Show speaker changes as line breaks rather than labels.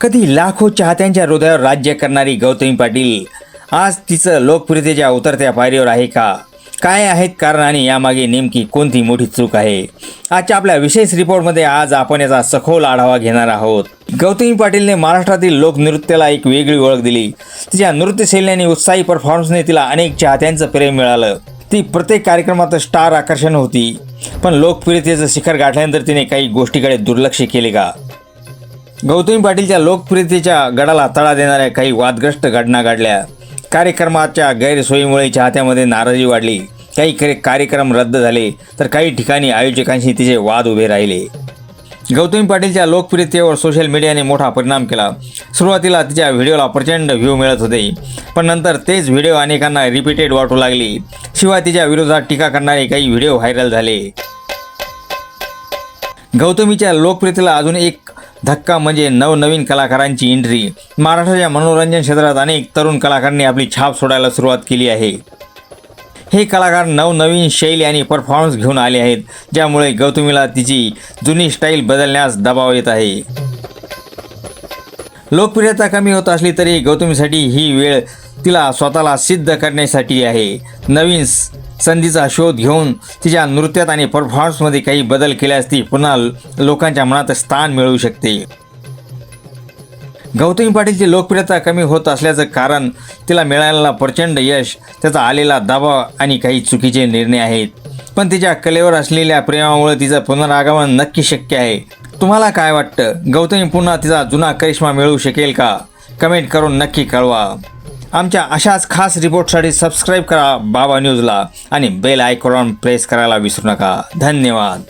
कधी लाखो चाहत्यांच्या हृदयावर राज्य करणारी गौतमी पाटील. आज तिचं लोकप्रियतेच्या उतरत्या पायरीवर आहे का? काय आहेत कारण आणि यामागे नेमकी कोणती मोठी चूक आहे? आजच्या आपल्या विशेष रिपोर्टमध्ये आज आपण याचा सखोल आढावा घेणार आहोत. गौतमी पाटीलने महाराष्ट्रातील लोकनृत्याला एक वेगळी ओळख दिली. तिच्या नृत्यशैली आणि उत्साही परफॉर्मन्सने तिला अनेक चाहत्यांचं प्रेम मिळालं. ती प्रत्येक कार्यक्रमात स्टार आकर्षण होती. पण लोकप्रियतेचं शिखर गाठल्यानंतर तिने काही गोष्टीकडे दुर्लक्ष केले का? गौतमी पाटीलच्या लोकप्रियतेच्या गडाला तडा देणाऱ्या काही वादग्रस्त घटना घडल्या. कार्यक्रमाच्या गैरसोयीमुळे चाहत्यामध्ये नाराजी वाढली. काही करे- कार्यक्रम रद्द झाले तर काही ठिकाणी आयोजकांशी तिचे वाद उभे राहिले. गौतमी पाटीलच्या लोकप्रियतेवर सोशल मीडियाने मोठा परिणाम केला. सुरुवातीला तिच्या व्हिडिओला प्रचंड व्ह्यू मिळत होते पण नंतर तेच व्हिडिओ अनेकांना रिपीटेड वाटू लागली. शिवाय तिच्या विरोधात टीका करणारे काही व्हिडिओ व्हायरल झाले. गौतमीच्या लोकप्रियतेला अजून एक धक्का म्हणजे नवनवीन कलाकारांची एंट्री महाराष्ट्राच्या मनोरंजन क्षेत्रात अनेक तरुण कलाकारांनी आपली छाप सोडायला सुरुवात केली आहे. हे कलाकार नवनवीन शैली आणि परफॉर्मन्स घेऊन आले आहेत ज्यामुळे गौतमीला तिची जुनी स्टाईल बदलण्यास दबाव येत आहे. लोकप्रियता कमी होत असली तरी गौतमीसाठी ही वेळ तिला स्वतःला सिद्ध करण्यासाठी आहे. नवीन स- संधीचा शोध घेऊन तिच्या नृत्यात आणि परफॉर्मन्समध्ये काही बदल केल्यास ती पुन्हा लोकांच्या मनात स्थान मिळवू शकते. गौतमी पाटीलची लोकप्रियता कमी होत असल्याचं कारण तिला मिळालेला प्रचंड यश त्याचा आलेला दबाव आणि काही चुकीचे निर्णय आहेत. पण तिच्या कलेवर असलेल्या प्रेमामुळे तिचं पुनरागमन नक्की शक्य आहे. तुम्हाला काय वाटतं? गौतमी पुन्हा तिचा जुना करिश्मा मिळवू शकेल का? कमेंट करून नक्की कळवा. आमच्या अशाच खास रिपोर्टसाठी सबस्क्राईब करा बाबा न्यूजला आणि बेल आयकॉन प्रेस करायला विसरू नका. धन्यवाद.